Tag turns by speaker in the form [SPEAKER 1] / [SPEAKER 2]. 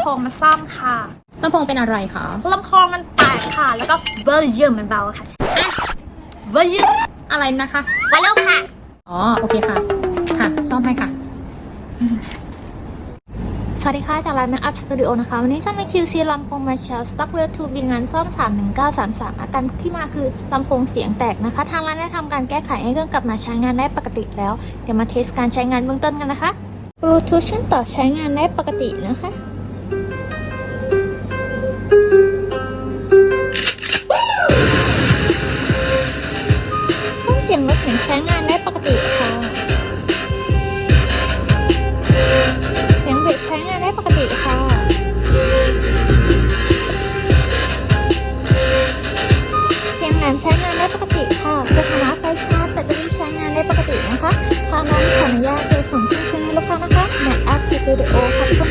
[SPEAKER 1] โพงมาซ่อมค่ะ
[SPEAKER 2] ลำโพงเป็นอะไรคะ
[SPEAKER 1] ลำโพงมันแตกค่ะ แล้วก็เวอร์ชันมันเบาค่ะเวอร์ชัน
[SPEAKER 2] อะไรนะคะ
[SPEAKER 1] วอลลุ่มค่ะ
[SPEAKER 2] อ๋อ โอเคค่ะ ค่ะ ซ่อมให้ค่ะ
[SPEAKER 1] สวัสดีค่ะ จากร้าน Make Up Studio นะคะ วันนี้จะมา QC ลำโพงมาเชลสต็อกเวลทูบินงานซ่อม 31933 อาการที่มาคือลำโพงเสียงแตกนะคะ ทางร้านได้ทำการแก้ไขให้เครื่องกลับมาใช้งานได้ปกติแล้ว เดี๋ยวมาเทสการใช้งานเบื้องต้นกันนะคะ Bluetooth เชื่อมต่อใช้งานได้ปกตินะคะ ถึงใช้งานได้ปกติค่ะ เสียงเบรกใช้งานได้ปกติค่ะ เสียงแหลมใช้งานได้ปกติค่ะสถานะไฟชาร์จแบตเตอรี่ใช้งานได้ปกตินะคะทางร้านขออนุญาตโดยส่งที่ช่วยลูกค้านะคะในแอปวิดีโอค่ะ